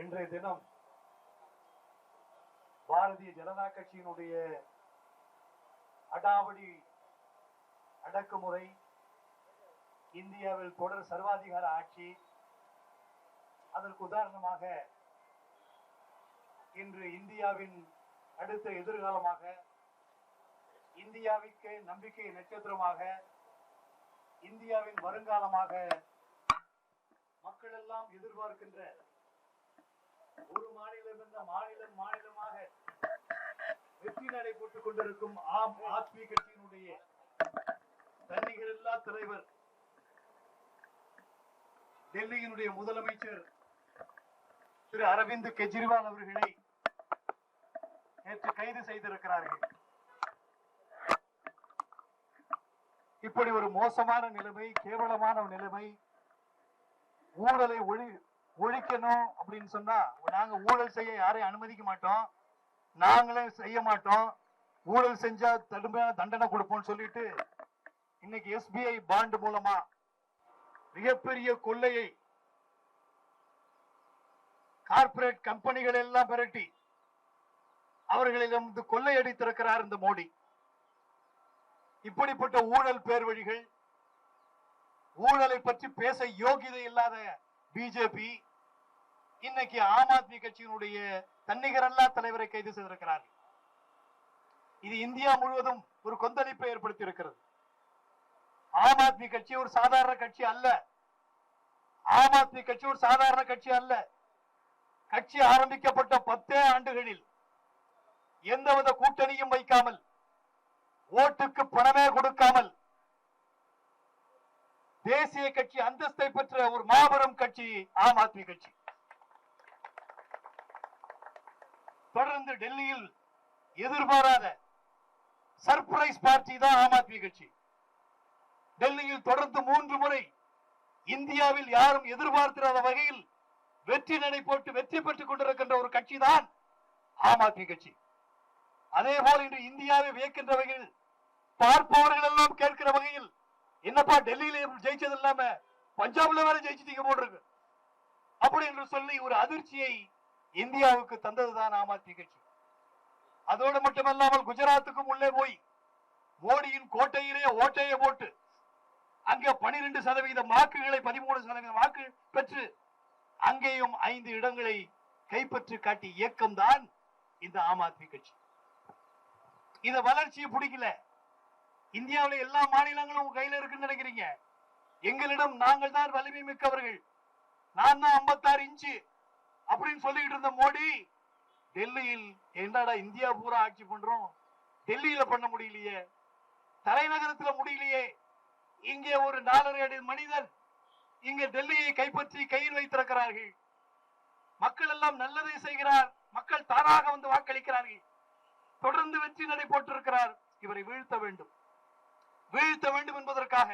இன்றைய தினம் பாரதிய ஜனதா கட்சியினுடைய அடாவடி அடக்குமுறை இந்தியாவில் தொடர் சர்வாதிகார ஆட்சி அதற்கு உதாரணமாக இன்று இந்தியாவின் அடுத்த எதிர்காலமாக இந்தியாவிற்கு நம்பிக்கை நட்சத்திரமாக இந்தியாவின் வருங்காலமாக மக்கள் எல்லாம் எதிர்பார்க்கின்ற ஒரு மாநிலம் என்ற மாநிலம் மாநிலமாக வெற்றி நடைபெற்றுக் கொண்டிருக்கும் ஆம் ஆத்மி கட்சியினுடைய தன்னிகரில்லா தலைவர் டெல்லியினுடைய முதலமைச்சர் திரு அரவிந்த் கெஜ்ரிவால் அவர்களை நேற்று கைது செய்திருக்கிறார்கள். இப்படி ஒரு மோசமான நிலைமை கேவலமான நிலைமை ஊழலை ஒழி ஒழிக்கணும் அப்படின்னு சொன்னா நாங்க ஊழல் செய்ய யாரையும் அனுமதிக்க மாட்டோம். நாங்களே செய்ய மாட்டோம். ஊழல் செஞ்சா கடுமையான தண்டனை கொடுப்போம்னு சொல்லிட்டு இன்னைக்கு எஸ்பிஐ பாண்ட் மூலமா மிகப்பெரிய கொள்ளையை கார்பரேட் கம்பெனிகள் எல்லாம் மிரட்டி அவர்களிடம் கொள்ளையடித்திருக்கிறார் இந்த மோடி. இப்படிப்பட்ட ஊழல் பேர் வழிகள் ஊழலை பற்றி பேச யோகிதை இல்லாத பிஜேபி இன்னைக்கு ஆம் ஆத்மி கட்சியினுடைய தன்னிகரல்லா தலைவரை கைது செய்திருக்கிறார்கள். இது இந்தியா முழுவதும் ஒரு கொந்தளிப்பை ஏற்படுத்தி இருக்கிறது ஆம் ஆத்மி கட்சி ஒரு சாதாரண கட்சி அல்ல. ஆம் ஆத்மி கட்சி ஒரு சாதாரண கட்சி அல்ல. கட்சி ஆரம்பிக்கப்பட்ட பத்தே ஆண்டுகளில் எந்தவித கூட்டணியும் வைக்காமல் ஓட்டுக்கு பணமே கொடுக்காமல் தேசிய கட்சி அந்தஸ்தை பெற்ற ஒரு மாபெரும் கட்சி ஆம் ஆத்மி கட்சி. தொடர்ந்து டெல்லியில் எதிர்பாராத சர்ப்ரைஸ் பார்ட்டி தான் ஆம் ஆத்மி கட்சி. டெல்லியில் தொடர்ந்து மூன்று முறை இந்தியாவில் யாரும் எதிர்பார்த்திராத வகையில் வெற்றி நடை போட்டு வெற்றி பெற்றுக் கொண்டிருக்கின்ற ஒரு கட்சி தான் ஆம் ஆத்மி கட்சி. அதே போல் இன்று இந்தியாவை வியக்கின்ற வகையில் பார்ப்பவர்கள் எல்லாம் கேட்கிற வகையில் என்னப்பா டெல்லியில ஜெயிச்சது இல்லாம பஞ்சாப்ல வேற ஜெயிச்சிட்டீங்க போட்டிருக்கு அப்படி என்று சொல்லி ஒரு அதிர்ச்சியை இந்தியாவுக்கு தந்ததுதான் ஆம் ஆத்மி கட்சி. அதோடு மட்டுமல்லாமல் குஜராத்துக்கும் உள்ளே போய் மோடியின் கோட்டையிலே ஓட்டையை போட்டு அங்கே பனிரெண்டு சதவீத வாக்குகளை பதிமூணு சதவீத வாக்கு பெற்று அங்கேயும் ஐந்து இடங்களை கைப்பற்றி காட்டிய இயக்கம் தான் இந்த ஆம் ஆத்மி கட்சி. இந்த வளர்ச்சியை பிடிக்கல. இந்தியாவுல எல்லா மாநிலங்களும் உங்க கையில இருக்குன்னு நினைக்கிறீங்க. எங்களிடம் நாங்கள் தான் வலிமை மிக்கவர்கள். நான் தான் ஐம்பத்தாறு இன்ச்சு அப்படின்னு சொல்லிக்கிட்டு இருந்த மோடி டெல்லியில் என்னடா இந்தியா பூரா ஆட்சி பண்றோம்? டெல்லியில பண்ண முடியலையே. தலைநகரத்துல முடியலையே. இங்கே ஒரு நாலரை அடி மனிதன் இங்க டெல்லியை கைப்பற்றி கையில் வைத்திருக்கிறார்கள் மக்கள் எல்லாம் நல்லதை செய்கிறார். மக்கள் தானாக வந்து வாக்களிக்கிறார்கள். தொடர்ந்து வெற்றி நடை போட்டிருக்கிறார். இவரை வீழ்த்த வேண்டும். வீழ்த்த வேண்டும் என்பதற்காக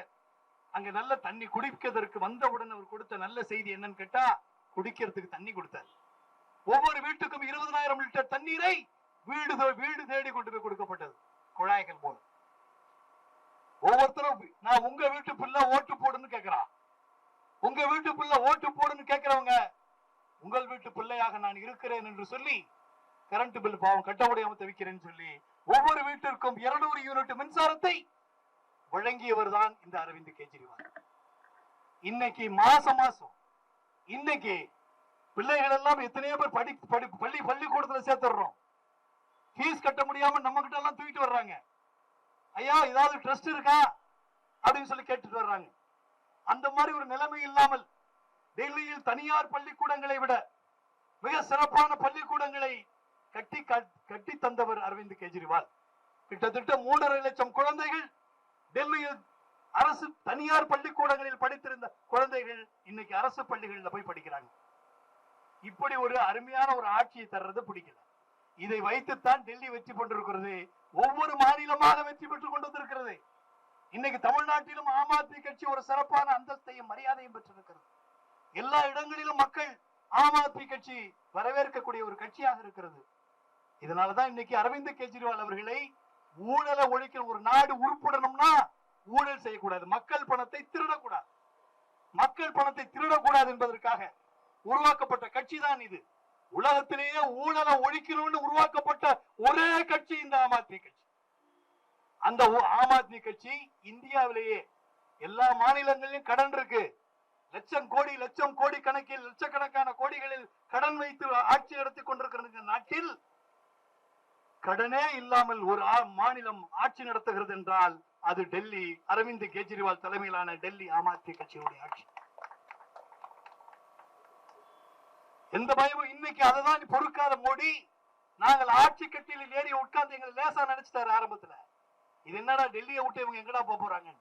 அங்க நல்ல தண்ணி குடிப்பதற்கு வந்தவுடன் அவர் கொடுத்த நல்ல செய்தி என்னன்னு கேட்டா குடிக்கிறதுக்கு தண்ணி கொடுத்தார். ஒவ்வொரு வீட்டுக்கும் இருபதனாயிரம் லிட்டர் தண்ணீரை வீடு வீடு தேடி கொண்டு போய் கொடுக்கப்பட்டது. குழாய்கள் போல. ஒவ்வொருத்தரும் நான் உங்க வீட்டு பிள்ளை ஓட்டு போடுன்னு கேட்கிறான் உங்க வீட்டு பிள்ளை ஓட்டு போடுன்னு கேட்கிறவங்க உங்கள் வீட்டு பிள்ளையாக நான் இருக்கிறேன் என்று சொல்லி கரண்ட் பில் பாவம் கட்ட முடியாம தவிக்கிறேன்னு சொல்லி ஒவ்வொரு வீட்டிற்கும் 200 யூனிட் மின்சாரத்தை வழங்கியவர் தான் இந்த அரவிந்த் கெஜ்ரிவால். இன்னைக்கு மாசம் மாசம் இன்னைக்கு பிள்ளைகள் எல்லாம் எத்தனையோ பேர் படி படி பள்ளி பள்ளிக்கூடத்துல சேர்த்துடுறோம். ஃபீஸ் கட்ட முடியாம நம்ம கிட்ட எல்லாம் தூக்கிட்டு வர்றாங்க. ஐயா ஏதாவது ட்ரஸ்ட் இருக்கா? அப்படின்னு சொல்லி கேட்டுட்டு வர்றாங்க. அந்த மாதிரி ஒரு நிலைமை இல்லாமல் டெல்லியில் தனியார் பள்ளிக்கூடங்களை விட மிக சிறப்பான பள்ளிக்கூடங்களை கட்டி கட்- கட்டி தந்தவர் அரவிந்த் கெஜ்ரிவால். கிட்டத்தட்ட மூன்றரை லட்சம் குழந்தைகள் டெல்லியில் அரசு தனியார் பள்ளிக்கூடங்களில் படித்திருந்த குழந்தைகள் இன்னைக்கு அரசு பள்ளிகளில் போய் படிக்கிறாங்க. இப்படி ஒரு அருமையான ஒரு ஆட்சியை தர்றது பிடிக்கல. இதை வைத்துத்தான் டெல்லி வெற்றி கொண்டிருக்கிறது ஒவ்வொரு மாநிலமாக வெற்றி பெற்றுக் கொண்டு வந்திருக்கிறது இன்னைக்கு தமிழ்நாட்டிலும் ஆம் ஆத்மி கட்சி ஒரு சிறப்பான அந்தஸ்தையும் மரியாதையும் பெற்றிருக்கிறது. எல்லா இடங்களிலும் மக்கள் ஆம் ஆத்மி கட்சி வரவேற்கக்கூடிய ஒரு கட்சியாக இருக்கிறது. இதனாலதான் இன்னைக்கு அரவிந்த் கெஜ்ரிவால் அவர்களை ஊழலை ஒழிக்கிற ஒரு நாடு உருப்படணும்னா ஊழல் செய்யக்கூடாது. மக்கள் பணத்தை திருடக்கூடாது. மக்கள் பணத்தை திருடக்கூடாது என்பதற்காக உருவாக்கப்பட்ட கட்சி தான் இது. உலகத்திலேயே ஊழலை ஒழிக்கணும்னு உருவாக்கப்பட்ட ஒரே கட்சி இந்த ஆம் ஆத்மி கட்சி. அந்த ஆம் ஆத்மி கட்சி இந்தியாவிலேயே எல்லா மாநிலங்களிலும் கடன் இருக்கு. லட்சம் கோடி லட்சம் கோடி கணக்கில் லட்சக்கணக்கான கோடிகளில் கடன் வைத்து ஆட்சி நடத்தி கொண்டிருக்கிற நாட்டில் கடனே இல்லாமல் ஒரு ஆ- மாநிலம் ஆட்சி நடத்துகிறது என்றால் அது டெல்லி. அரவிந்த் கெஜ்ரிவால் தலைமையிலான டெல்லி ஆம் ஆத்மி கட்சியுடைய ஆட்சி. எந்த பயமும் இன்னைக்கு அதை தான் பொறுக்காத மோடி. நாங்கள் ஆட்சி கட்டியில் ஏறி உட்கார்ந்து எங்களை லேசா நினைச்சிட்டாரு ஆரம்பத்துல. இது என்னடா டெல்லியை விட்டு இவங்க எங்கடா போக போறாங்க?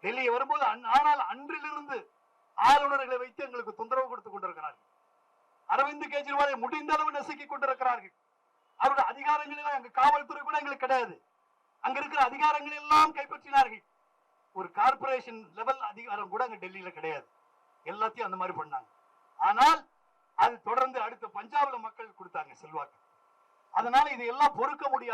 டெல்லி வரும்போது ஆனால் அன்றிலிருந்து ஆளுநர்களை வைத்து எங்களுக்கு தொந்தரவு கொடுத்து கொண்டிருக்கிறார்கள். அரவிந்த் கெஜ்ரிவாலை முடிந்த அளவு நசுக்கிக் கொண்டிருக்கிறார்கள். அவருடைய அதிகாரங்கள் எல்லாம் எங்க காவல்துறை கூட எங்களுக்கு கிடையாது. அங்க இருக்கிற அதிகாரங்கள் எல்லாம் கைப்பற்றினார்கள். ஒரு கார்பரேஷன் லெவல் அதிகாரம் கூட அங்க டெல்லியில கிடையாது. எல்லாத்தையும் அந்த மாதிரி பண்ணாங்க. ஆனால் அது தொடர்ந்து அடுத்த பஞ்சாப்ல மக்கள் கொடுத்தாங்க செல்வாக்கு. அதனால இதையெல்லாம் பொறுக்க முடியாது